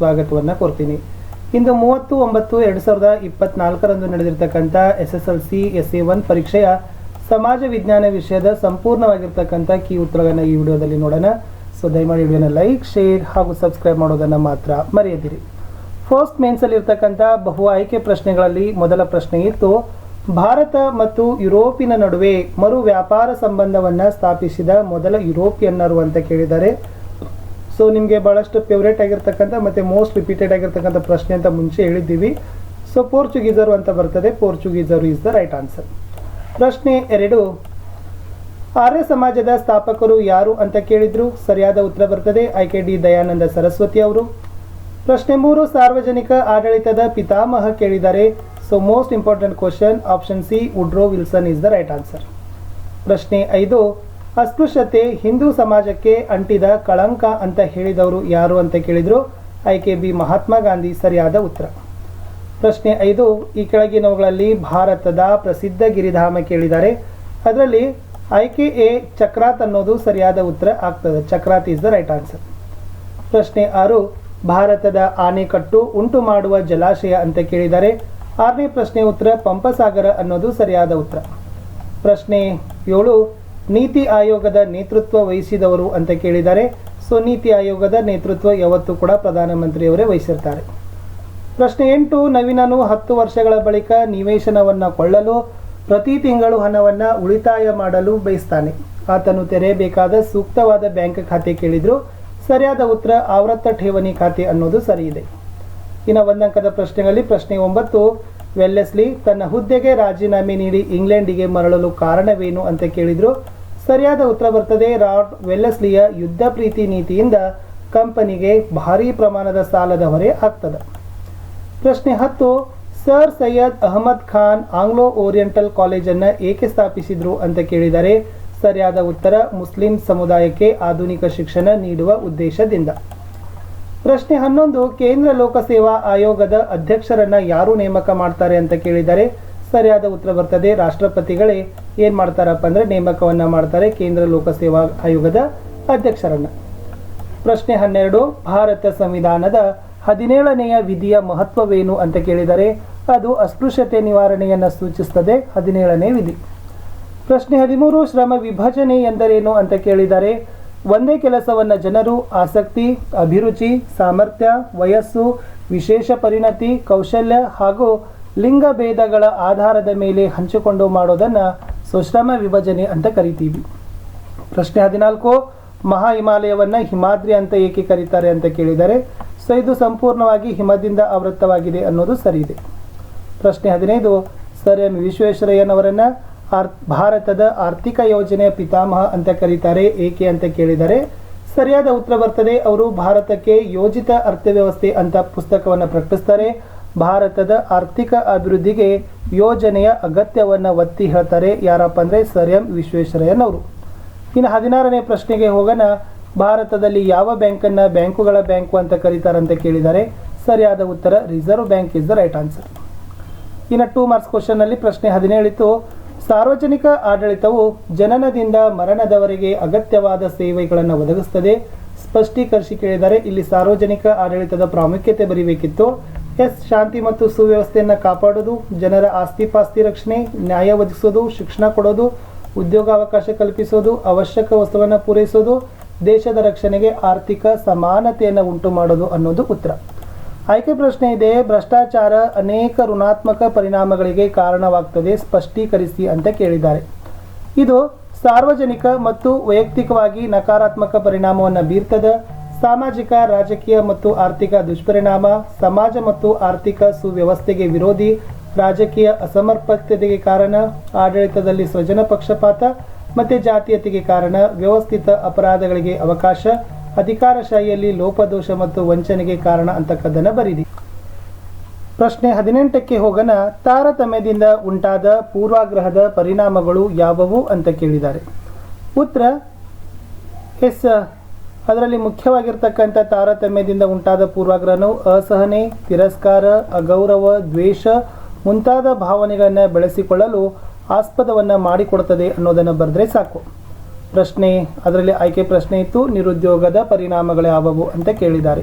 ಸ್ವಾಗತವನ್ನು ಕೋರ್ತೀನಿ ಇಂದು ಮೂವತ್ತು, ಒಂಬತ್ತು, ಎರಡು ಸಾವಿರದ ಇಪ್ಪತ್ನಾಲ್ಕರಂದು ನಡೆದಿರ್ತಕ್ಕಂಥ S S L C, S A one ಪರೀಕ್ಷೆಯ ಸಮಾಜ ವಿಜ್ಞಾನ ವಿಷಯದ ಸಂಪೂರ್ಣವಾಗಿರ್ತಕ್ಕಂಥ ಕೀ ಉತ್ತರಗಳನ್ನು ಈ ವಿಡಿಯೋದಲ್ಲಿ ನೋಡೋಣ. ಸೊ ದಯಮಾಡಿ ವಿಡಿಯೋನ ಲೈಕ್, ಶೇರ್ ಹಾಗೂ ಸಬ್ಸ್ಕ್ರೈಬ್ ಮಾಡೋದನ್ನು ಮಾತ್ರ ಮರೆಯದಿರಿ. ಫಸ್ಟ್ ಮೇನ್ಸಲ್ಲಿರ್ತಕ್ಕಂಥ ಬಹು ಆಯ್ಕೆ ಪ್ರಶ್ನೆಗಳಲ್ಲಿ ಮೊದಲ ಪ್ರಶ್ನೆ ಇತ್ತು ಭಾರತ ಮತ್ತು ಯುರೋಪಿನ ನಡುವೆ ಮರು ವ್ಯಾಪಾರ ಸಂಬಂಧವನ್ನು ಸ್ಥಾಪಿಸಿದ ಮೊದಲ ಯುರೋಪಿಯನ್ನರು ಅಂತ ಕೇಳಿದ್ದಾರೆ. ಸೊ ನಿಮಗೆ ಭಾಳಷ್ಟು ಫೇವ್ರೇಟ್ ಆಗಿರ್ತಕ್ಕಂಥ ಮತ್ತು ಮೋಸ್ಟ್ ರಿಪೀಟೆಡ್ ಆಗಿರ್ತಕ್ಕಂಥ ಪ್ರಶ್ನೆ ಅಂತ ಮುಂಚೆ ಹೇಳಿದ್ದೀವಿ. ಸೊ ಪೋರ್ಚುಗೀಸರು ಅಂತ ಬರ್ತದೆ. ಪೋರ್ಚುಗೀಸರು ಇಸ್ ದ ರೈಟ್ ಆನ್ಸರ್ ಪ್ರಶ್ನೆ ಎರಡು. ಆರ್ಯ ಸಮಾಜದ ಸ್ಥಾಪಕರು ಯಾರು ಅಂತ ಕೇಳಿದ್ರು? ಸರಿಯಾದ ಉತ್ತರ ಬರ್ತದೆ. I K D Dayananda Saraswati ಅವರು. ಪ್ರಶ್ನೆ ಮೂರು. ಸಾರ್ವಜನಿಕ ಆಡಳಿತದ ಪಿತಾಮಹ ಕೇಳಿದ್ದಾರೆ so most important question option C Woodrow Wilson is the right answer ಪ್ರಶ್ನೆ ಐದು. ಅಸ್ಪೃಶ್ಯತೆ ಹಿಂದೂ ಸಮಾಜಕ್ಕೆ ಅಂಟಿದ ಕಳಂಕ ಅಂತ ಹೇಳಿದವರು ಯಾರು ಅಂತ ಕೇಳಿದ್ರು ಆಯ್ಕೆ ಬಿ ಮಹಾತ್ಮ ಗಾಂಧಿ ಸರಿಯಾದ ಉತ್ತರ. ಪ್ರಶ್ನೆ ಐದು, ಈ ಕೆಳಗಿನವುಗಳಲ್ಲಿ ಭಾರತದ ಪ್ರಸಿದ್ಧ ಗಿರಿಧಾಮ ಕೇಳಿದ್ದಾರೆ. ಅದರಲ್ಲಿ ಆಯ್ಕೆ ಎ ಚಕ್ರಾತ್ ಅನ್ನೋದು ಸರಿಯಾದ ಉತ್ತರ ಆಗ್ತದೆ. ಚಕ್ರಾತ್ ಇಸ್ ದ ರೈಟ್ ಆನ್ಸರ್ ಪ್ರಶ್ನೆ ಆರು, ಭಾರತದ ಆನೆಕಟ್ಟು ಉಂಟು ಮಾಡುವ ಜಲಾಶಯ ಅಂತ ಕೇಳಿದ್ದಾರೆ. ಆರನೇ ಪ್ರಶ್ನೆ ಉತ್ತರ ಪಂಪಸಾಗರ ಅನ್ನೋದು ಸರಿಯಾದ ಉತ್ತರ. ಪ್ರಶ್ನೆ ಏಳು ನೀತಿ ಆಯೋಗದ ನೇತೃತ್ವ ವಹಿಸಿದವರು ಅಂತ ಕೇಳಿದ್ದಾರೆ. ಸೊ ನೀತಿ ಆಯೋಗದ ನೇತೃತ್ವ ಯಾವತ್ತೂ ಕೂಡ ಪ್ರಧಾನಮಂತ್ರಿಯವರೇ ವಹಿಸಿರ್ತಾರೆ. ಪ್ರಶ್ನೆ ಎಂಟು, ನವೀನನು ಹತ್ತು ವರ್ಷಗಳ ಬಳಿಕ ನಿವೇಶನವನ್ನು ಕೊಳ್ಳಲು, ಪ್ರತಿ ತಿಂಗಳು ಹಣವನ್ನು ಉಳಿತಾಯ ಮಾಡಲು ಬಯಸ್ತಾನೆ. ಆತನು ತೆರೆಯಬೇಕಾದ ಸೂಕ್ತವಾದ ಬ್ಯಾಂಕ್ ಖಾತೆ ಕೇಳಿದ್ರು. ಸರಿಯಾದ ಉತ್ತರ, ಆವೃತ್ತ ಠೇವಣಿ ಖಾತೆ ಅನ್ನೋದು ಸರಿ ಇದೆ ಇನ್ನು ಒಂದಂಕದ ಪ್ರಶ್ನೆಗಳಲ್ಲಿ ಪ್ರಶ್ನೆ ಒಂಬತ್ತು, ವೆಲ್ಲೆಸ್ಲಿ ತನ್ನ ಹುದ್ದೆಗೆ ರಾಜೀನಾಮೆ ನೀಡಿ ಇಂಗ್ಲೆಂಡಿಗೆ ಮರಳಲು ಕಾರಣವೇನು ಅಂತ ಕೇಳಿದ್ರು. ಸರಿಯಾದ ಉತ್ತರ ಬರ್ತದೆ. ರಾಡ್ ವೆಲ್ಲಸ್ಲಿಯ ಯುದ್ಧ ಪ್ರೀತಿ ನೀತಿಯಿಂದ ಕಂಪನಿಗೆ ಭಾರೀ ಪ್ರಮಾಣದ ಸಾಲದ ಹೊರೆ ಆಗ್ತದೆ. ಪ್ರಶ್ನೆ ಹತ್ತು, sir Syed Ahmad Khan Anglo Oriental ಕಾಲೇಜನ್ನು ಏಕೆ ಸ್ಥಾಪಿಸಿದ್ರು ಅಂತ ಕೇಳಿದರೆ, ಸರಿಯಾದ ಉತ್ತರ ಮುಸ್ಲಿಂ ಸಮುದಾಯಕ್ಕೆ ಆಧುನಿಕ ಶಿಕ್ಷಣ ನೀಡುವ ಉದ್ದೇಶದಿಂದ. ಪ್ರಶ್ನೆ ಹನ್ನೊಂದು, ಕೇಂದ್ರ ಲೋಕಸೇವಾ ಆಯೋಗದ ಅಧ್ಯಕ್ಷರನ್ನ ಯಾರು ನೇಮಕ ಮಾಡ್ತಾರೆ ಅಂತ ಕೇಳಿದರೆ, ಸರಿಯಾದ ಉತ್ತರ ಬರ್ತದೆ. ರಾಷ್ಟ್ರಪತಿಗಳೇ ಏನ್ ಮಾಡ್ತಾರಪ್ಪ ಅಂದ್ರೆ ನೇಮಕವನ್ನ ಮಾಡ್ತಾರೆ ಕೇಂದ್ರ ಲೋಕಸೇವಾ ಆಯೋಗದ ಅಧ್ಯಕ್ಷರನ್ನ. ಪ್ರಶ್ನೆ ಹನ್ನೆರಡು, ಭಾರತ ಸಂವಿಧಾನದ ಹದಿನೇಳನೆಯ ವಿಧಿಯ ಮಹತ್ವವೇನು ಅಂತ ಕೇಳಿದರೆ ಅದು ಅಸ್ಪೃಶ್ಯತೆ ನಿವಾರಣೆಯನ್ನು ಸೂಚಿಸುತ್ತದೆ ಹದಿನೇಳನೇ ವಿಧಿ. ಪ್ರಶ್ನೆ ಹದಿಮೂರು, ಶ್ರಮ ವಿಭಜನೆ ಎಂದರೇನು ಅಂತ ಕೇಳಿದರೆ ಒಂದೇ ಕೆಲಸವನ್ನು ಜನರು ಆಸಕ್ತಿ, ಅಭಿರುಚಿ, ಸಾಮರ್ಥ್ಯ, ವಯಸ್ಸು, ವಿಶೇಷ ಪರಿಣತಿ, ಕೌಶಲ್ಯ ಹಾಗೂ ಲಿಂಗ ಭೇದಗಳ ಆಧಾರದ ಮೇಲೆ ಹಂಚಿಕೊಂಡು ಮಾಡೋದನ್ನು ಸುಶ್ರಮ ವಿಭಜನೆ ಅಂತ ಕರಿತೀವಿ. ಪ್ರಶ್ನೆ ಹದಿನಾಲ್ಕು ಮಹಾ ಹಿಮಾಲಯವನ್ನು ಹಿಮಾದ್ರಿ ಅಂತ ಏಕೆ ಕರೀತಾರೆ ಅಂತ ಕೇಳಿದರೆ, ಸೊ ಇದು ಸಂಪೂರ್ಣವಾಗಿ ಹಿಮದಿಂದ ಆವೃತ್ತವಾಗಿದೆ ಅನ್ನೋದು ಸರಿ ಇದೆ ಪ್ರಶ್ನೆ ಹದಿನೈದು, ಸರ್ ಎಂ ವಿಶ್ವೇಶ್ವರಯ್ಯನವರನ್ನ ಆರ್, ಭಾರತದ ಆರ್ಥಿಕ ಯೋಜನೆಯ ಪಿತಾಮಹ ಅಂತ ಕರೀತಾರೆ, ಏಕೆ ಅಂತ ಕೇಳಿದರೆ, ಸರಿಯಾದ ಉತ್ತರ ಬರ್ತದೆ, ಅವರು ಭಾರತಕ್ಕೆ ಯೋಜಿತ ಅರ್ಥವ್ಯವಸ್ಥೆ ಅಂತ ಪುಸ್ತಕವನ್ನು ಪ್ರಕಟಿಸ್ತಾರೆ ಭಾರತದ ಆರ್ಥಿಕ ಅಭಿವೃದ್ಧಿಗೆ ಯೋಜನೆಯ ಅಗತ್ಯವನ್ನು ಒತ್ತಿ ಹೇಳ್ತಾರೆ ಯಾರಪ್ಪ ಅಂದರೆ ಸರ್ ಎಂ ವಿಶ್ವೇಶ್ವರಯ್ಯನವರು. ಇನ್ನು ಹದಿನಾರನೇ ಪ್ರಶ್ನೆಗೆ ಹೋಗೋಣ. ಭಾರತದಲ್ಲಿ ಯಾವ ಬ್ಯಾಂಕನ್ನು ಬ್ಯಾಂಕುಗಳ ಬ್ಯಾಂಕು ಅಂತ ಕರೀತಾರಂತ ಕೇಳಿದ್ದಾರೆ. ಸರಿಯಾದ ಉತ್ತರ, reserve bank is the right answer ಇನ್ನು ಟೂ ಮಾರ್ಕ್ಸ್ ಕ್ವಶನ್ನಲ್ಲಿ ಪ್ರಶ್ನೆ ಹದಿನೇಳಿತು ಸಾರ್ವಜನಿಕ ಆಡಳಿತವು ಜನನದಿಂದ ಮರಣದವರೆಗೆ ಅಗತ್ಯವಾದ ಸೇವೆಗಳನ್ನು ಒದಗಿಸ್ತದೆ. ಸ್ಪಷ್ಟೀಕರಿಸಿ ಕೇಳಿದರೆ ಇಲ್ಲಿ ಸಾರ್ವಜನಿಕ ಆಡಳಿತದ ಪ್ರಾಮುಖ್ಯತೆ ಬರೀಬೇಕಿತ್ತು. ಎಸ್ ಶಾಂತಿ ಮತ್ತು ಸುವ್ಯವಸ್ಥೆಯನ್ನು ಕಾಪಾಡೋದು, ಜನರ ಆಸ್ತಿ ಪಾಸ್ತಿ ರಕ್ಷಣೆ, ನ್ಯಾಯ ಒದಗಿಸೋದು, ಶಿಕ್ಷಣ ಕೊಡೋದು, ಉದ್ಯೋಗಾವಕಾಶ ಕಲ್ಪಿಸೋದು, ಅವಶ್ಯಕ ವಸ್ತುವನ್ನು ಪೂರೈಸೋದು, ದೇಶದ ರಕ್ಷಣೆಗೆ ಆರ್ಥಿಕ ಸಮಾನತೆಯನ್ನು ಉಂಟು ಮಾಡೋದು ಅನ್ನೋದು ಉತ್ತರ. ಆಯ್ಕೆ ಪ್ರಶ್ನೆ ಇದೆ, ಭ್ರಷ್ಟಾಚಾರ ಅನೇಕ ಋಣಾತ್ಮಕ ಪರಿಣಾಮಗಳಿಗೆ ಕಾರಣವಾಗ್ತದೆ, ಸ್ಪಷ್ಟೀಕರಿಸಿ ಅಂತ ಕೇಳಿದ್ದಾರೆ. ಇದು ಸಾರ್ವಜನಿಕ ಮತ್ತು ವೈಯಕ್ತಿಕವಾಗಿ ನಕಾರಾತ್ಮಕ ಪರಿಣಾಮವನ್ನು ಬೀರ್ತದೆ ಸಾಮಾಜಿಕ, ರಾಜಕೀಯ ಮತ್ತು ಆರ್ಥಿಕ ದುಷ್ಪರಿಣಾಮ, ಸಮಾಜ ಮತ್ತು ಆರ್ಥಿಕ ಸುವ್ಯವಸ್ಥೆಗೆ ವಿರೋಧಿ, ರಾಜಕೀಯ ಅಸಮರ್ಪಕತೆಗೆ ಕಾರಣ, ಆಡಳಿತದಲ್ಲಿ ಸ್ವಜನ ಪಕ್ಷಪಾತ ಮತ್ತು ಜಾತೀಯತೆಗೆ ಕಾರಣ, ವ್ಯವಸ್ಥಿತ ಅಪರಾಧಗಳಿಗೆ ಅವಕಾಶ ಅಧಿಕಾರಶಾಹಿಯಲ್ಲಿ ಲೋಪದೋಷ ಮತ್ತು ವಂಚನೆಗೆ ಕಾರಣ ಅಂತಕ್ಕದ್ದನ್ನು ಬರೀದಿ ಪ್ರಶ್ನೆ ಹದಿನೆಂಟಕ್ಕೆ ಹೋಗೋಣ. ತಾರತಮ್ಯದಿಂದ ಉಂಟಾದ ಪೂರ್ವಾಗ್ರಹದ ಪರಿಣಾಮಗಳು ಯಾವುವು ಅಂತ ಕೇಳಿದ್ದಾರೆ. ಉತ್ತರ, ಎಸ್ ಅದರಲ್ಲಿ ಮುಖ್ಯವಾಗಿರ್ತಕ್ಕಂಥ ತಾರತಮ್ಯದಿಂದ ಉಂಟಾದ ಪೂರ್ವಾಗ್ರಹವು ಅಸಹನೆ, ತಿರಸ್ಕಾರ, ಅಗೌರವ, ದ್ವೇಷ ಮುಂತಾದ ಭಾವನೆಗಳನ್ನು ಬೆಳೆಸಿಕೊಳ್ಳಲು ಆಸ್ಪದವನ್ನು ಮಾಡಿಕೊಡುತ್ತದೆ ಅನ್ನೋದನ್ನು ಬರೆದ್ರೆ ಸಾಕು. ಪ್ರಶ್ನೆ, ಅದರಲ್ಲಿ ಆಯ್ಕೆ ಪ್ರಶ್ನೆ ಇತ್ತು, ನಿರುದ್ಯೋಗದ ಪರಿಣಾಮಗಳು ಯಾವುವು ಅಂತ ಕೇಳಿದ್ದಾರೆ.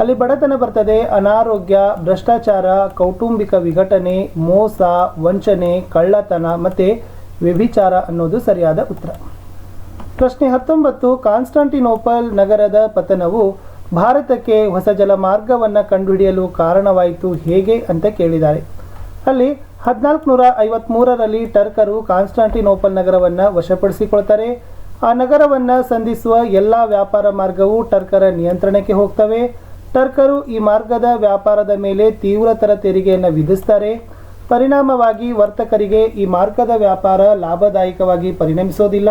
ಅಲ್ಲಿ ಬಡತನ ಬರ್ತದೆ, ಅನಾರೋಗ್ಯ, ಭ್ರಷ್ಟಾಚಾರ, ಕೌಟುಂಬಿಕ ವಿಘಟನೆ, ಮೋಸ, ವಂಚನೆ, ಕಳ್ಳತನ ಮತ್ತು ವ್ಯಭಿಚಾರ ಅನ್ನೋದು ಸರಿಯಾದ ಉತ್ತರ. ಪ್ರಶ್ನೆ ಹತ್ತೊಂಬತ್ತು, ಕಾನ್ಸ್ಟಾಂಟಿನೋಪಲ್ ನಗರದ ಪತನವು ಭಾರತಕ್ಕೆ ಹೊಸ ಜಲಮಾರ್ಗವನ್ನು ಕಂಡುಹಿಡಿಯಲು ಕಾರಣವಾಯಿತು ಹೇಗೆ ಅಂತ ಕೇಳಿದ್ದಾರೆ. ಅಲ್ಲಿ ಹದಿನಾಲ್ಕುನೂರ ಐವತ್ಮೂರರಲ್ಲಿ ಟರ್ಕರು ಕಾನ್ಸ್ಟಾಂಟಿನೋಪಲ್ ನಗರವನ್ನು ವಶಪಡಿಸಿಕೊಳ್ತಾರೆ. ಆ ನಗರವನ್ನು ಸಂಧಿಸುವ ಎಲ್ಲ ವ್ಯಾಪಾರ ಮಾರ್ಗವು ಟರ್ಕರ ನಿಯಂತ್ರಣಕ್ಕೆ ಹೋಗ್ತವೆ. ಟರ್ಕರು ಈ ಮಾರ್ಗದ ವ್ಯಾಪಾರದ ಮೇಲೆ ತೀವ್ರತರ ತೆರಿಗೆಯನ್ನು ವಿಧಿಸ್ತಾರೆ. ಪರಿಣಾಮವಾಗಿ ವರ್ತಕರಿಗೆ ಈ ಮಾರ್ಗದ ವ್ಯಾಪಾರ ಲಾಭದಾಯಕವಾಗಿ ಪರಿಣಮಿಸೋದಿಲ್ಲ.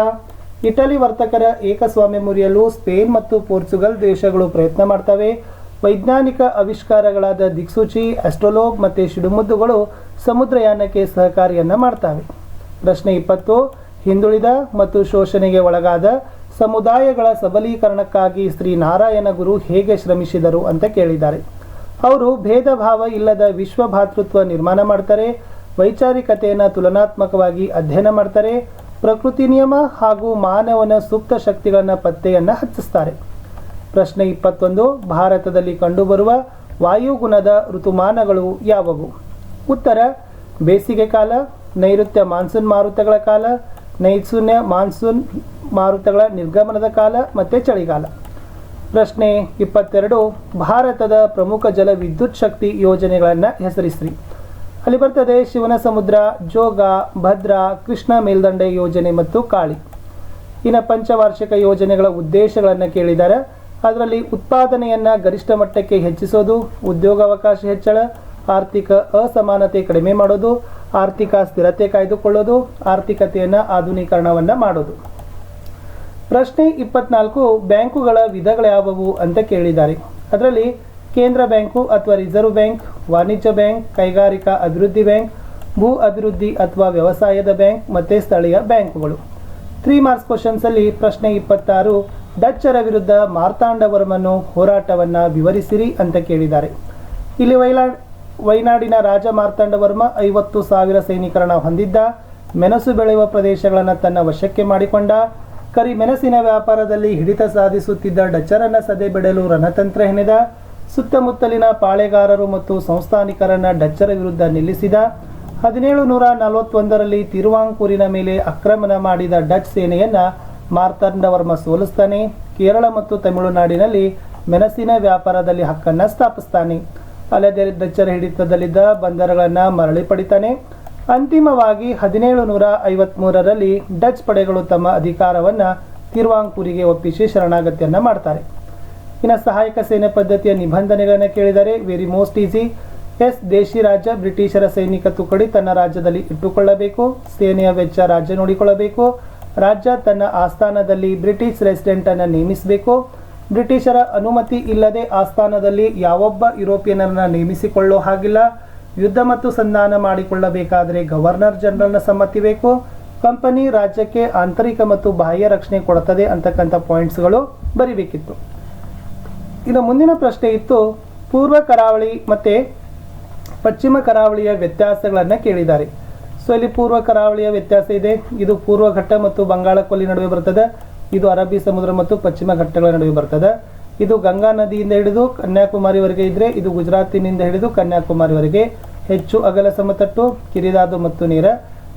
ಇಟಲಿ ವರ್ತಕರ ಏಕಸ್ವಾಮ್ಯ ಮುರಿಯಲು ಸ್ಪೇನ್ ಮತ್ತು ಪೋರ್ಚುಗಲ್ ದೇಶಗಳು ಪ್ರಯತ್ನ ಮಾಡ್ತವೆ. ವೈಜ್ಞಾನಿಕ ಆವಿಷ್ಕಾರಗಳಾದ ದಿಕ್ಸೂಚಿ, ಅಸ್ಟ್ರೋಲೋಗ್ ಮತ್ತು ಶಿಡುಮುದ್ದುಗಳು ಸಮುದ್ರಯಾನಕ್ಕೆ ಸಹಕಾರಿಯನ್ನು ಮಾಡ್ತವೆ. ಪ್ರಶ್ನೆ ಇಪ್ಪತ್ತು, ಹಿಂದುಳಿದ ಮತ್ತು ಶೋಷಣೆಗೆ ಒಳಗಾದ ಸಮುದಾಯಗಳ ಸಬಲೀಕರಣಕ್ಕಾಗಿ ಶ್ರೀ ನಾರಾಯಣ ಗುರು ಹೇಗೆ ಶ್ರಮಿಸಿದರು ಅಂತ ಕೇಳಿದ್ದಾರೆ. ಅವರು ಭೇದ ಭಾವ ಇಲ್ಲದ ವಿಶ್ವ ಭಾತೃತ್ವ ನಿರ್ಮಾಣ ಮಾಡ್ತಾರೆ, ವೈಚಾರಿಕತೆಯನ್ನು ತುಲನಾತ್ಮಕವಾಗಿ ಅಧ್ಯಯನ ಮಾಡ್ತಾರೆ ಪ್ರಕೃತಿ ನಿಯಮ ಹಾಗೂ ಮಾನವನ ಸೂಕ್ತ ಶಕ್ತಿಗಳನ್ನು ಪತ್ತೆಯನ್ನು ಹಚ್ಚಿಸ್ತಾರೆ. ಪ್ರಶ್ನೆ ಇಪ್ಪತ್ತೊಂದು, ಭಾರತದಲ್ಲಿ ಕಂಡುಬರುವ ವಾಯುಗುಣದ ಋತುಮಾನಗಳು ಯಾವುವು? ಉತ್ತರ, ಬೇಸಿಗೆ ಕಾಲ, ನೈಋತ್ಯ ಮಾನ್ಸೂನ್ ಮಾರುತಗಳ ಕಾಲ, ನೈಸೂನ್ಯ ಮಾನ್ಸೂನ್ ಮಾರುತಗಳ ನಿರ್ಗಮನದ ಕಾಲ ಮತ್ತು ಚಳಿಗಾಲ. ಪ್ರಶ್ನೆ ಇಪ್ಪತ್ತೆರಡು, ಭಾರತದ ಪ್ರಮುಖ ಜಲ ವಿದ್ಯುತ್ ಶಕ್ತಿ ಯೋಜನೆಗಳನ್ನು ಹೆಸರಿಸ್ರಿ. ಅಲ್ಲಿ ಬರ್ತದೆ ಶಿವನ ಸಮುದ್ರ, ಜೋಗ, ಭದ್ರಾ, ಕೃಷ್ಣ ಮೇಲ್ದಂಡೆ ಯೋಜನೆ ಮತ್ತು ಕಾಳಿ. ಇನ್ನು ಪಂಚವಾರ್ಷಿಕ ಯೋಜನೆಗಳ ಉದ್ದೇಶಗಳನ್ನು ಕೇಳಿದ್ದಾರೆ ಅದರಲ್ಲಿ ಉತ್ಪಾದನೆಯನ್ನು ಗರಿಷ್ಠ ಮಟ್ಟಕ್ಕೆ ಹೆಚ್ಚಿಸೋದು ಉದ್ಯೋಗಾವಕಾಶ ಹೆಚ್ಚಳ, ಆರ್ಥಿಕ ಅಸಮಾನತೆ ಕಡಿಮೆ ಮಾಡೋದು, ಆರ್ಥಿಕ ಸ್ಥಿರತೆ ಕಾಯ್ದುಕೊಳ್ಳೋದು, ಆರ್ಥಿಕತೆಯನ್ನು ಆಧುನೀಕರಣವನ್ನು ಮಾಡೋದು. ಪ್ರಶ್ನೆ ಇಪ್ಪತ್ನಾಲ್ಕು, ಬ್ಯಾಂಕುಗಳ ವಿಧಗಳು ಯಾವುವು ಅಂತ ಕೇಳಿದ್ದಾರೆ ಅದರಲ್ಲಿ ಕೇಂದ್ರ ಬ್ಯಾಂಕು ಅಥವಾ ರಿಸರ್ವ್ ಬ್ಯಾಂಕ್, ವಾಣಿಜ್ಯ ಬ್ಯಾಂಕ್, ಕೈಗಾರಿಕಾ ಅಭಿವೃದ್ಧಿ ಬ್ಯಾಂಕ್, ಭೂ ಅಭಿವೃದ್ಧಿ ಅಥವಾ ವ್ಯವಸಾಯದ ಬ್ಯಾಂಕ್ ಮತ್ತು ಸ್ಥಳೀಯ ಬ್ಯಾಂಕುಗಳು. ತ್ರೀ ಮಾರ್ಕ್ಸ್ ಕ್ವಶನ್ಸಲ್ಲಿ ಪ್ರಶ್ನೆ ಇಪ್ಪತ್ತಾರು, ಡಚ್ಚರ ವಿರುದ್ಧ ಮಾರ್ತಾಂಡವರ್ಮನು ಹೋರಾಟವನ್ನು ವಿವರಿಸಿರಿ ಅಂತ ಕೇಳಿದ್ದಾರೆ. ಇಲ್ಲಿ ವೈಲಾ, ವೈನಾಡಿನ ರಾಜ ಮಾರ್ತಾಂಡವರ್ಮ ಐವತ್ತು ಸಾವಿರ ಸೈನಿಕರನ್ನು ಹೊಂದಿದ್ದ, ಮೆಣಸು ಬೆಳೆಯುವ ಪ್ರದೇಶಗಳನ್ನು ತನ್ನ ವಶಕ್ಕೆ ಮಾಡಿಕೊಂಡ ಕರಿ ಮೆಣಸಿನ ವ್ಯಾಪಾರದಲ್ಲಿ ಹಿಡಿತ ಸಾಧಿಸುತ್ತಿದ್ದ ಡಚ್ಚರನ್ನ ಸದೆ ಬಿಡಲು ರಣತಂತ್ರ ಹೆಣೆದ ಸುತ್ತಮುತ್ತಲಿನ ಪಾಳೆಗಾರರು ಮತ್ತು ಸಂಸ್ಥಾನಿಕರನ್ನ ಡಚ್ಚರ ವಿರುದ್ಧ ನಿಲ್ಲಿಸಿದ ಹದಿನೇಳು ನೂರ ನಲವತ್ತೊಂದರಲ್ಲಿ ತಿರುವಾಂಕೂರಿನ ಮೇಲೆ ಆಕ್ರಮಣ ಮಾಡಿದ ಡಚ್ ಸೇನೆಯನ್ನು ಮಾರ್ತಾಂಡವರ್ಮ ಸೋಲಿಸ್ತಾನೆ. ಕೇರಳ ಮತ್ತು ತಮಿಳುನಾಡಿನಲ್ಲಿ ಮೆಣಸಿನ ವ್ಯಾಪಾರದಲ್ಲಿ ಹಕ್ಕನ್ನು ಸ್ಥಾಪಿಸ್ತಾನೆ. ಅಲ್ಲದೆ ಡಚ್ಚರ ಹಿಡಿತದಲ್ಲಿದ್ದ ಬಂದರಗಳನ್ನು ಮರಳಿ ಪಡಿತಾನೆ. ಅಂತಿಮವಾಗಿ ಹದಿನೇಳು ನೂರ ಐವತ್ಮೂರರಲ್ಲಿ ಡಚ್ ಪಡೆಗಳು ತಮ್ಮ ಅಧಿಕಾರವನ್ನು ತಿರುವಾಂಕೂರಿಗೆ ಒಪ್ಪಿಸಿ ಶರಣಾಗತಿಯನ್ನು ಮಾಡ್ತಾರೆ. ಇನ್ನು ಸಹಾಯಕ ಸೇನೆ ಪದ್ಧತಿಯ ನಿಬಂಧನೆಗಳನ್ನು ಕೇಳಿದರೆ ವೆರಿ ಮೋಸ್ಟ್ ಈಸಿ. ಎಸ್, ದೇಶಿ ರಾಜ್ಯ, ಬ್ರಿಟಿಷರ ಸೈನಿಕ ತುಕಡಿ ತನ್ನ ರಾಜ್ಯದಲ್ಲಿ ಇಟ್ಟುಕೊಳ್ಳಬೇಕು. ಸೇನೆಯ ವೆಚ್ಚ ರಾಜ್ಯ ನೋಡಿಕೊಳ್ಳಬೇಕು. ರಾಜ್ಯ ತನ್ನ ಆಸ್ಥಾನದಲ್ಲಿ ಬ್ರಿಟಿಷ್ ರೆಸಿಡೆಂಟ್ ಅನ್ನು ನೇಮಿಸಬೇಕು. ಬ್ರಿಟಿಷರ ಅನುಮತಿ ಇಲ್ಲದೆ ಆಸ್ಥಾನದಲ್ಲಿ ಯಾವೊಬ್ಬ ಅನ್ನು ನೇಮಿಸಿಕೊಳ್ಳೋ ಹಾಗಿಲ್ಲ. ಯುದ್ಧ ಮತ್ತು ಸಂಧಾನ ಮಾಡಿಕೊಳ್ಳಬೇಕಾದರೆ ಗವರ್ನರ್ ಜನರಲ್ನ ಸಮ್ಮತಿ ಬೇಕು. ಕಂಪನಿ ರಾಜ್ಯಕ್ಕೆ ಆಂತರಿಕ ಮತ್ತು ಬಾಹ್ಯ ರಕ್ಷಣೆ ಕೊಡುತ್ತದೆ ಅಂತಕ್ಕಂಥ ಪಾಯಿಂಟ್ಸ್ಗಳು ಬರಿಬೇಕಿತ್ತು. ಇನ್ನು ಮುಂದಿನ ಪ್ರಶ್ನೆ ಇತ್ತು, ಪೂರ್ವ ಕರಾವಳಿ ಮತ್ತು ಪಶ್ಚಿಮ ಕರಾವಳಿಯ ವ್ಯತ್ಯಾಸಗಳನ್ನು ಕೇಳಿದ್ದಾರೆ. ಸೊ ಇಲ್ಲಿ ಪೂರ್ವ ಕರಾವಳಿಯ ವ್ಯತ್ಯಾಸ ಇದೆ. ಇದು ಪೂರ್ವ ಘಟ್ಟ ಮತ್ತು ಬಂಗಾಳ ಕೊಲ್ಲಿ ನಡುವೆ ಬರ್ತದೆ. ಇದು ಅರಬ್ಬಿ ಸಮುದ್ರ ಮತ್ತು ಪಶ್ಚಿಮ ಘಟ್ಟಗಳ ನಡುವೆ ಬರ್ತದೆ. ಇದು ಗಂಗಾ ನದಿಯಿಂದ ಹಿಡಿದು ಕನ್ಯಾಕುಮಾರಿವರೆಗೆ ಇದ್ದರೆ ಇದು ಗುಜರಾತಿನಿಂದ ಹಿಡಿದು ಕನ್ಯಾಕುಮಾರಿವರೆಗೆ. ಹೆಚ್ಚು ಅಗಲ ಸಮತಟ್ಟು, ಕಿರಿದಾದು ಮತ್ತು ನೀರ.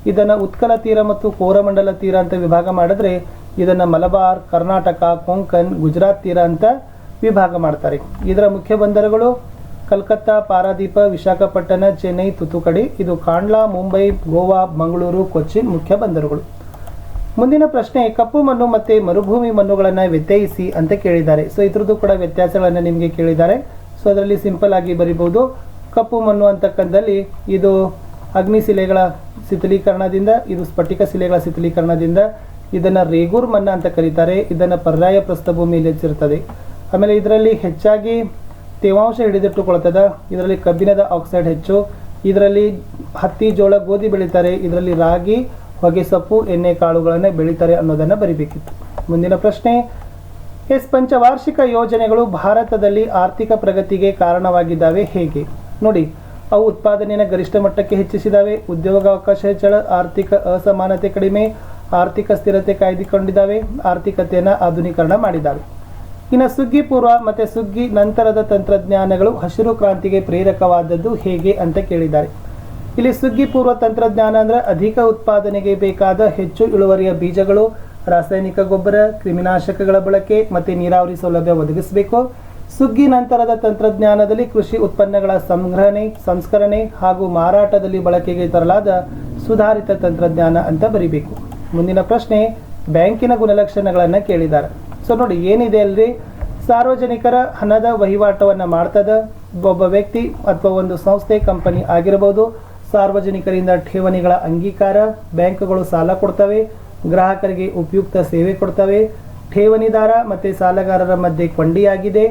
ಇದನ್ನು ಉತ್ಕಲ ತೀರ ಮತ್ತು ಕೋರಮಂಡಲ ತೀರ ಅಂತ ವಿಭಾಗ ಮಾಡಿದ್ರೆ, ಇದನ್ನು ಮಲಬಾರ್, ಕರ್ನಾಟಕ ಕೊಂಕನ್ ಗುಜರಾತ್ ತೀರ ಅಂತ ವಿಭಾಗ ಮಾಡ್ತಾರೆ. ಇದರ ಮುಖ್ಯ ಬಂದರುಗಳು ಕಲ್ಕತ್ತಾ, ಪಾರಾದೀಪ, ವಿಶಾಖಪಟ್ಟಣ, ಚೆನ್ನೈ, ತುತುಕಡಿ, ಇದು ಕಾಂಡ್ಲಾ, ಮುಂಬೈ, ಗೋವಾ, ಮಂಗಳೂರು, ಕೊಚ್ಚಿನ್ ಮುಖ್ಯ ಬಂದರುಗಳು. ಮುಂದಿನ ಪ್ರಶ್ನೆ, ಕಪ್ಪು ಮಣ್ಣು ಮತ್ತು ಮರುಭೂಮಿ ಮಣ್ಣುಗಳನ್ನು ವ್ಯತ್ಯಯಿಸಿ ಅಂತ ಕೇಳಿದ್ದಾರೆ. ಸೊ ಇದ್ರದ್ದು ಕೂಡ ವ್ಯತ್ಯಾಸಗಳನ್ನು ನಿಮಗೆ ಕೇಳಿದ್ದಾರೆ. ಸೊ ಅದರಲ್ಲಿ ಸಿಂಪಲ್ ಆಗಿ ಬರಿಬಹುದು. ಕಪ್ಪು ಮಣ್ಣು ಅಂತಕ್ಕಂಥಲ್ಲಿ ಇದು ಅಗ್ನಿಶಿಲೆಗಳ ಶಿಥಿಲೀಕರಣದಿಂದ, ಇದು ಸ್ಫಟಿಕ ಶಿಲೆಗಳ ಶಿಥಿಲೀಕರಣದಿಂದ ಇದನ್ನು ರೇಗೂರ್ ಮಣ್ಣ ಅಂತ ಕರೀತಾರೆ. ಇದನ್ನು ಪರ್ಯಾಯ ಪ್ರಸ್ಥಭೂಮಿಯಲ್ಲಿ ಹೆಚ್ಚಿರ್ತದೆ. ಆಮೇಲೆ ಇದರಲ್ಲಿ ಹೆಚ್ಚಾಗಿ ತೇವಾಂಶ ಹಿಡಿದಿಟ್ಟುಕೊಳ್ತದ. ಇದರಲ್ಲಿ ಕಬ್ಬಿಣದ ಆಕ್ಸೈಡ್ ಹೆಚ್ಚು. ಇದರಲ್ಲಿ ಹತ್ತಿ, ಜೋಳ, ಗೋಧಿ ಬೆಳೀತಾರೆ. ಇದರಲ್ಲಿ ರಾಗಿ ಹೊಗೆಸೊಪ್ಪು ಎಣ್ಣೆ, ಕಾಳುಗಳನ್ನು ಬೆಳೀತಾರೆ ಅನ್ನೋದನ್ನು ಬರಿಬೇಕಿತ್ತು. ಮುಂದಿನ ಪ್ರಶ್ನೆ, ಎಸ್ ಪಂಚವಾರ್ಷಿಕ ಯೋಜನೆಗಳು ಭಾರತದಲ್ಲಿ ಆರ್ಥಿಕ ಪ್ರಗತಿಗೆ ಕಾರಣವಾಗಿದ್ದಾವೆ ಹೇಗೆ? ನೋಡಿ, ಅವು ಉತ್ಪಾದನೆಯನ್ನು ಗರಿಷ್ಠ ಮಟ್ಟಕ್ಕೆ ಹೆಚ್ಚಿಸಿದಾವೆ, ಉದ್ಯೋಗಾವಕಾಶ ಹೆಚ್ಚಳ, ಆರ್ಥಿಕ ಅಸಮಾನತೆ ಕಡಿಮೆ, ಆರ್ಥಿಕ ಸ್ಥಿರತೆ ಕಾಯ್ದುಕೊಂಡಿದ್ದಾವೆ, ಆರ್ಥಿಕತೆಯನ್ನು ಆಧುನೀಕರಣ ಮಾಡಿದ್ದಾವೆ. ಇನ್ನು ಸುಗ್ಗಿ ಪೂರ್ವ ಮತ್ತು ಸುಗ್ಗಿ ನಂತರದ ತಂತ್ರಜ್ಞಾನಗಳು ಹಸಿರು ಕ್ರಾಂತಿಗೆ ಪ್ರೇರಕವಾದದ್ದು ಹೇಗೆ ಅಂತ ಕೇಳಿದ್ದಾರೆ. ಇಲ್ಲಿ ಸುಗ್ಗಿ ಪೂರ್ವ ತಂತ್ರಜ್ಞಾನ ಅಂದರೆ ಅಧಿಕ ಉತ್ಪಾದನೆಗೆ ಬೇಕಾದ ಹೆಚ್ಚು ಇಳುವರಿಯ ಬೀಜಗಳು, ರಾಸಾಯನಿಕ ಗೊಬ್ಬರ, ಕ್ರಿಮಿನಾಶಕಗಳ ಬಳಕೆ ಮತ್ತು ನೀರಾವರಿ ಸೌಲಭ್ಯ ಒದಗಿಸಬೇಕು. ಸುಗ್ಗಿ ನಂತರದ ತಂತ್ರಜ್ಞಾನದಲ್ಲಿ ಕೃಷಿ ಉತ್ಪನ್ನಗಳ ಸಂಗ್ರಹಣೆ, ಸಂಸ್ಕರಣೆ ಹಾಗೂ ಮಾರಾಟದಲ್ಲಿ ಬಳಕೆಗೆ ತರಲಾದ ಸುಧಾರಿತ ತಂತ್ರಜ್ಞಾನ ಅಂತ ಬರೀಬೇಕು. ಮುಂದಿನ ಪ್ರಶ್ನೆ, ಬ್ಯಾಂಕಿನ ಗುಣಲಕ್ಷಣಗಳನ್ನು ಕೇಳಿದ್ದಾರೆ. ಸೊ ನೋಡಿ, ಏನಿದೆ ಅಲ್ರಿ ಸಾರ್ವಜನಿಕರ ಹಣದ ವಹಿವಾಟವನ್ನು ಮಾಡ್ತದೆ ಒಬ್ಬ ವ್ಯಕ್ತಿ ಅಥವಾ ಒಂದು ಸಂಸ್ಥೆ, ಕಂಪನಿ ಆಗಿರಬಹುದು ಸಾರ್ವಜನಿಕರಿಂದ ಠೇವಣಿಗಳ ಅಂಗೀಕಾರ, ಬ್ಯಾಂಕ್ಗಳು ಸಾಲ ಕೊಡ್ತವೆ, ಗ್ರಾಹಕರಿಗೆ ಉಪಯುಕ್ತ ಸೇವೆ ಕೊಡ್ತವೆ, ಠೇವಣಿದಾರ ಮತ್ತು ಸಾಲಗಾರರ ಮಧ್ಯೆ ಕೊಂಡಿಯಾಗಿದೆ.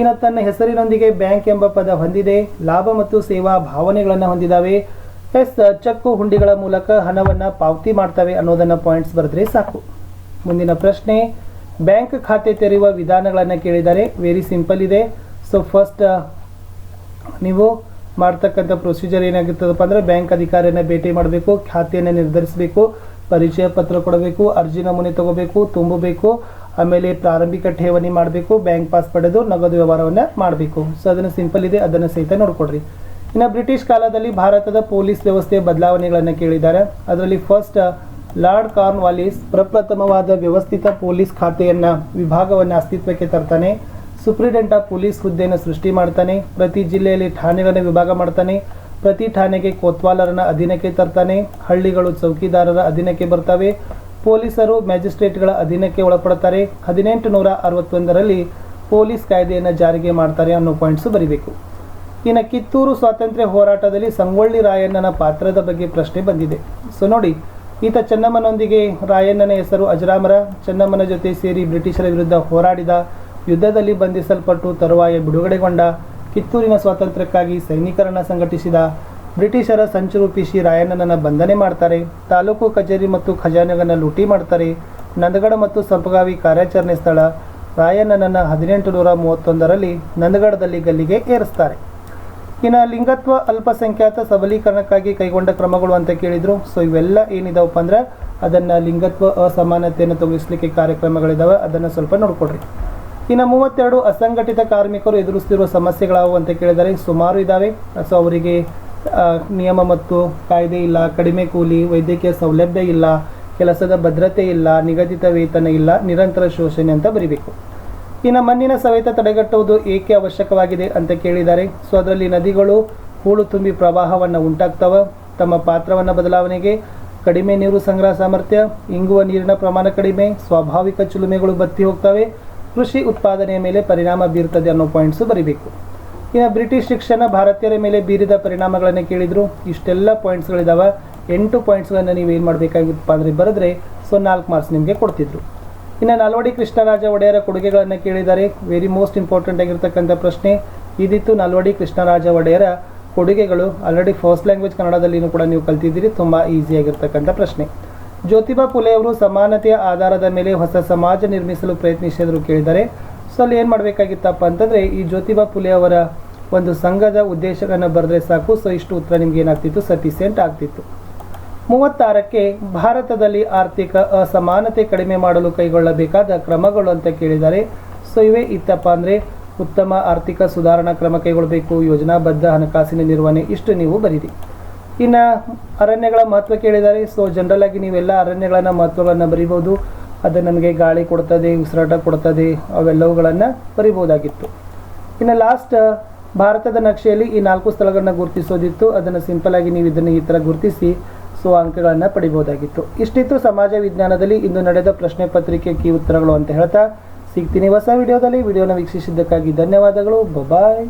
ಇನ್ನು ತನ್ನ ಹೆಸರಿನೊಂದಿಗೆ ಬ್ಯಾಂಕ್ ಎಂಬ ಪದ ಹೊಂದಿದೆ, ಲಾಭ ಮತ್ತು ಸೇವಾ ಭಾವನೆಗಳನ್ನು ಹೊಂದಿದಾವೆ. ಎಸ್, ಚಕ್ಕು ಹುಂಡಿಗಳ ಮೂಲಕ ಹಣವನ್ನು ಪಾವತಿ ಮಾಡ್ತವೆ ಅನ್ನೋದನ್ನು ಪಾಯಿಂಟ್ಸ್ ಬರೆದ್ರೆ ಸಾಕು. ಮುಂದಿನ ಪ್ರಶ್ನೆ ಬ್ಯಾಂಕ್ ಖಾತೆ ತೆರೆಯುವ ವಿಧಾನಗಳನ್ನು ಕೇಳಿದ್ದಾರೆ ವೆರಿ ಸಿಂಪಲ್ ಇದೆ. ಸೊ ಫಸ್ಟ್ ನೀವು ಮಾಡ್ತಕ್ಕಂಥ ಪ್ರೊಸೀಜರ್ ಏನಾಗಿರ್ತದಪ್ಪ ಅಂದರೆ ಬ್ಯಾಂಕ್ ಅಧಿಕಾರಿಯನ್ನು ಭೇಟಿ ಮಾಡಬೇಕು, ಖಾತೆಯನ್ನು ನಿರ್ಧರಿಸಬೇಕು, ಪರಿಚಯ ಪತ್ರ ಕೊಡಬೇಕು, ಅರ್ಜಿ ನಮೂನೆ ತಗೋಬೇಕು, ತುಂಬಬೇಕು, ಆಮೇಲೆ ಪ್ರಾರಂಭಿಕ ಠೇವಣಿ ಮಾಡಬೇಕು, ಬ್ಯಾಂಕ್ ಪಾಸ್ ಪಡೆದು ನಗದು ವ್ಯವಹಾರವನ್ನು ಮಾಡಬೇಕು. ಸೊ ಅದನ್ನು ಸಿಂಪಲ್ ಇದೆ, ಅದನ್ನು ಸಹಿತ ನೋಡ್ಕೊಡ್ರಿ ಇನ್ನು ಬ್ರಿಟಿಷ್ ಕಾಲದಲ್ಲಿ ಭಾರತದ ಪೊಲೀಸ್ ವ್ಯವಸ್ಥೆಯ ಬದಲಾವಣೆಗಳನ್ನು ಕೇಳಿದ್ದಾರೆ. ಅದರಲ್ಲಿ ಫಸ್ಟ್ ಲಾರ್ಡ್ ಕಾರ್ನ್ ವಾಲಿಸ್ ಪ್ರಪ್ರಥಮವಾದ ವ್ಯವಸ್ಥಿತ ಪೊಲೀಸ್ ಖಾತೆಯನ್ನ ವಿಭಾಗವನ್ನು ಅಸ್ತಿತ್ವಕ್ಕೆ ತರ್ತಾನೆ. ಸುಪ್ರಿಡೆಂಟ್ ಆಫ್ ಪೊಲೀಸ್ ಹುದ್ದೆಯನ್ನು ಸೃಷ್ಟಿ ಮಾಡ್ತಾನೆ. ಪ್ರತಿ ಜಿಲ್ಲೆಯಲ್ಲಿ ಠಾಣೆಗಳನ್ನು ವಿಭಾಗ ಮಾಡ್ತಾನೆ. ಪ್ರತಿ ಠಾಣೆಗೆ ಕೋತ್ವಾಲರನ್ನ ಅಧೀನಕ್ಕೆ ತರ್ತಾನೆ. ಹಳ್ಳಿಗಳು ಚೌಕಿದಾರರ ಅಧೀನಕ್ಕೆ ಬರ್ತವೆ. ಪೊಲೀಸರು ಮ್ಯಾಜಿಸ್ಟ್ರೇಟ್ಗಳ ಅಧೀನಕ್ಕೆ ಒಳಪಡ್ತಾರೆ. ಹದಿನೆಂಟು ನೂರ ಅರವತ್ತೊಂದರಲ್ಲಿ ಪೊಲೀಸ್ ಕಾಯ್ದೆಯನ್ನು ಜಾರಿಗೆ ಮಾಡ್ತಾರೆ ಅನ್ನೋ ಪಾಯಿಂಟ್ಸು ಬರೀಬೇಕು. ಇನ್ನು ಕಿತ್ತೂರು ಸ್ವಾತಂತ್ರ್ಯ ಹೋರಾಟದಲ್ಲಿ ಸಂಗೊಳ್ಳಿ ರಾಯಣ್ಣನ ಪಾತ್ರದ ಬಗ್ಗೆ ಪ್ರಶ್ನೆ ಬಂದಿದೆ. ಸೊ ನೋಡಿ ಈತ ಚೆನ್ನಮ್ಮನೊಂದಿಗೆ ರಾಯಣ್ಣನ ಹೆಸರು ಅಜರಾಮರ. ಚೆನ್ನಮ್ಮನ ಜೊತೆ ಸೇರಿ ಬ್ರಿಟಿಷರ ವಿರುದ್ಧ ಹೋರಾಡಿದ ಯುದ್ಧದಲ್ಲಿ ಬಂಧಿಸಲ್ಪಟ್ಟು ತರುವಾಯ ಬಿಡುಗಡೆಗೊಂಡ ಕಿತ್ತೂರಿನ ಸ್ವಾತಂತ್ರ್ಯಕ್ಕಾಗಿ ಸೈನಿಕರನ್ನು ಸಂಘಟಿಸಿದ ಬ್ರಿಟಿಷರ ಸಂಚು ರೂಪಿಸಿ ರಾಯಣ್ಣನನ್ನು ಬಂಧನೆ ಮಾಡ್ತಾರೆ. ತಾಲೂಕು ಕಚೇರಿ ಮತ್ತು ಖಜಾನೆಗಳನ್ನು ಲೂಟಿ ಮಾಡ್ತಾರೆ. ನಂದಗಡ ಮತ್ತು ಸಂಪಗಾವಿ ಕಾರ್ಯಾಚರಣೆ ಸ್ಥಳ ರಾಯಣ್ಣನನ್ನು ಹದಿನೆಂಟು ನೂರ ಮೂವತ್ತೊಂದರಲ್ಲಿ ನಂದಗಡದಲ್ಲಿ ಗಲ್ಲಿಗೆ ಏರಿಸ್ತಾರೆ. ಇನ್ನು ಲಿಂಗತ್ವ ಅಲ್ಪಸಂಖ್ಯಾತ ಸಬಲೀಕರಣಕ್ಕಾಗಿ ಕೈಗೊಂಡ ಕ್ರಮಗಳು ಅಂತ ಕೇಳಿದರು. ಸೊ ಇವೆಲ್ಲ ಏನಿದಾವಪ್ಪ ಅಂದ್ರೆ ಅದನ್ನು ಲಿಂಗತ್ವ ಅಸಮಾನತೆಯನ್ನು ತೊಗಿಸ್ಲಿಕ್ಕೆ ಕಾರ್ಯಕ್ರಮಗಳಿದಾವೆ. ಅದನ್ನು ಸ್ವಲ್ಪ ನೋಡ್ಕೊಡ್ರಿ ಇನ್ನು ಮೂವತ್ತೆರಡು, ಅಸಂಘಟಿತ ಕಾರ್ಮಿಕರು ಎದುರಿಸ್ತಿರುವ ಸಮಸ್ಯೆಗಳಾವು ಅಂತ ಕೇಳಿದರೆ ಸುಮಾರು ಇದ್ದಾವೆ ಸೊ ಅವರಿಗೆ ನಿಯಮ ಮತ್ತು ಕಾಯ್ದೆ ಇಲ್ಲ, ಕಡಿಮೆ ಕೂಲಿ, ವೈದ್ಯಕೀಯ ಸೌಲಭ್ಯ ಇಲ್ಲ, ಕೆಲಸದ ಭದ್ರತೆ ಇಲ್ಲ, ನಿಗದಿತ ವೇತನ ಇಲ್ಲ, ನಿರಂತರ ಶೋಷಣೆ ಅಂತ ಬರಿಬೇಕು. ಇನ್ನು ಮಣ್ಣಿನ ಸವೆತ ತಡೆಗಟ್ಟುವುದು ಏಕೆ ಅವಶ್ಯಕವಾಗಿದೆ ಅಂತ ಕೇಳಿದ್ದಾರೆ ಸೊ ಅದರಲ್ಲಿ ನದಿಗಳು, ಹೂಳು ತುಂಬಿ ಪ್ರವಾಹವನ್ನು ಉಂಟಾಗ್ತವೆ. ತಮ್ಮ ಪಾತ್ರವನ್ನು ಬದಲಾವಣೆಗೆ ಕಡಿಮೆ ನೀರು ಸಂಗ್ರಹ ಸಾಮರ್ಥ್ಯ, ಇಂಗುವ ನೀರಿನ ಪ್ರಮಾಣ ಕಡಿಮೆ, ಸ್ವಾಭಾವಿಕ ಚಿಲುಮೆಗಳು ಬತ್ತಿ ಹೋಗ್ತವೆ. ಕೃಷಿ ಉತ್ಪಾದನೆಯ ಮೇಲೆ ಪರಿಣಾಮ ಬೀರ್ತದೆ ಅನ್ನೋ ಪಾಯಿಂಟ್ಸು ಬರೀಬೇಕು. ಇನ್ನು ಬ್ರಿಟಿಷ್ ಶಿಕ್ಷಣ ಭಾರತೀಯರ ಮೇಲೆ ಬೀರಿದ ಪರಿಣಾಮಗಳನ್ನು ಕೇಳಿದ್ರು. ಇಷ್ಟೆಲ್ಲ ಪಾಯಿಂಟ್ಸ್ಗಳಿದಾವೆ ಎಂಟು ಪಾಯಿಂಟ್ಸ್ಗಳನ್ನು ನೀವು ಏನು ಮಾಡಬೇಕಾಗಿತ್ತಪ್ಪ ಅಂದರೆ ಬರೆದ್ರೆ, ಸೊ ನಾಲ್ಕು ಮಾರ್ಕ್ಸ್ ನಿಮಗೆ ಕೊಡ್ತಿದ್ರು. ಇನ್ನು ನಾಲ್ವಡಿ ಕೃಷ್ಣರಾಜ ಒಡೆಯರ ಕೊಡುಗೆಗಳನ್ನು ಕೇಳಿದ್ದಾರೆ ವೆರಿ ಮೋಸ್ಟ್ ಇಂಪಾರ್ಟೆಂಟ್ ಆಗಿರ್ತಕ್ಕಂಥ ಪ್ರಶ್ನೆ, ಇದಿತ್ತು ನಾಲ್ವಡಿ ಕೃಷ್ಣರಾಜ ಒಡೆಯರ ಕೊಡುಗೆಗಳು. ಆಲ್ರೆಡಿ ಫಸ್ಟ್ ಲ್ಯಾಂಗ್ವೇಜ್ ಕನ್ನಡದಲ್ಲಿಯೂ ಕೂಡ ನೀವು ಕಲ್ತಿದ್ದೀರಿ, ತುಂಬ ಈಸಿಯಾಗಿರ್ತಕ್ಕಂಥ ಪ್ರಶ್ನೆ. ಜ್ಯೋತಿಬಾ ಫುಲೆ ಅವರು ಸಮಾನತೆಯ ಆಧಾರದ ಮೇಲೆ ಹೊಸ ಸಮಾಜ ನಿರ್ಮಿಸಲು ಪ್ರಯತ್ನಿಸಿದರು ಕೇಳಿದ್ದಾರೆ ಸೊ ಅಲ್ಲಿ ಏನು ಮಾಡಬೇಕಾಗಿತ್ತಪ್ಪ ಅಂತಂದರೆ, ಈ ಜ್ಯೋತಿಬಾ ಫುಲೆ ಅವರ ಒಂದು ಸಂಘದ ಉದ್ದೇಶಗಳನ್ನು ಬರೆದ್ರೆ ಸಾಕು. ಸೊ ಇಷ್ಟು ಉತ್ತರ ನಿಮ್ಗೆ ಏನಾಗ್ತಿತ್ತು? ಸಫಿಸಿಯೆಂಟ್ ಆಗ್ತಿತ್ತು. ಮೂವತ್ತಾರಕ್ಕೆ ಭಾರತದಲ್ಲಿ ಆರ್ಥಿಕ ಅಸಮಾನತೆ ಕಡಿಮೆ ಮಾಡಲು ಕೈಗೊಳ್ಳಬೇಕಾದ ಕ್ರಮಗಳು ಅಂತ ಕೇಳಿದ್ದಾರೆ. ಸೊ ಇವೇ ಇತ್ತಪ್ಪ ಅಂದರೆ ಉತ್ತಮ ಆರ್ಥಿಕ ಸುಧಾರಣಾ ಕ್ರಮ ಕೈಗೊಳ್ಳಬೇಕು, ಯೋಜನಾಬದ್ಧ ಹಣಕಾಸಿನ ನಿರ್ವಹಣೆ, ಇಷ್ಟು ನೀವು ಬರೀರಿ. ಇನ್ನು ಅರಣ್ಯಗಳ ಮಹತ್ವ ಕೇಳಿದ್ದಾರೆ. ಸೊ ಜನರಲ್ ಆಗಿ ನೀವೆಲ್ಲ ಅರಣ್ಯಗಳನ್ನು ಮಹತ್ವಗಳನ್ನು ಬರಿಬೋದು ಅದು ನಮಗೆ ಗಾಳಿ ಕೊಡ್ತದೆ, ಉಸಿರಾಟ ಕೊಡ್ತದೆ, ಅವೆಲ್ಲವುಗಳನ್ನು ಬರಿಬೋದಾಗಿತ್ತು ಇನ್ನು ಲಾಸ್ಟ್ ಭಾರತದ ನಕ್ಷೆಯಲ್ಲಿ ಈ ನಾಲ್ಕು ಸ್ಥಳಗಳನ್ನ ಗುರುತಿಸೋದಿತ್ತು. ಅದನ್ನು ಸಿಂಪಲ್ ಆಗಿ ನೀವು ಇದನ್ನು ಈ ಥರ ಗುರುತಿಸಿ ಸೊ ಅಂಕಗಳನ್ನು ಪಡಿಬಹುದಾಗಿತ್ತು ಇಷ್ಟಿತ್ತು ಸಮಾಜ ವಿಜ್ಞಾನದಲ್ಲಿ ಇಂದು ನಡೆದ ಪ್ರಶ್ನೆ ಪತ್ರಿಕೆ ಕೀ ಉತ್ತರಗಳು ಅಂತ ಹೇಳ್ತಾ, ಸಿಗ್ತೀನಿ ಹೊಸ ವಿಡಿಯೋದಲ್ಲಿ. ವಿಡಿಯೋನ ವೀಕ್ಷಿಸಿದ್ದಕ್ಕಾಗಿ ಧನ್ಯವಾದಗಳು. ಬಾಯ್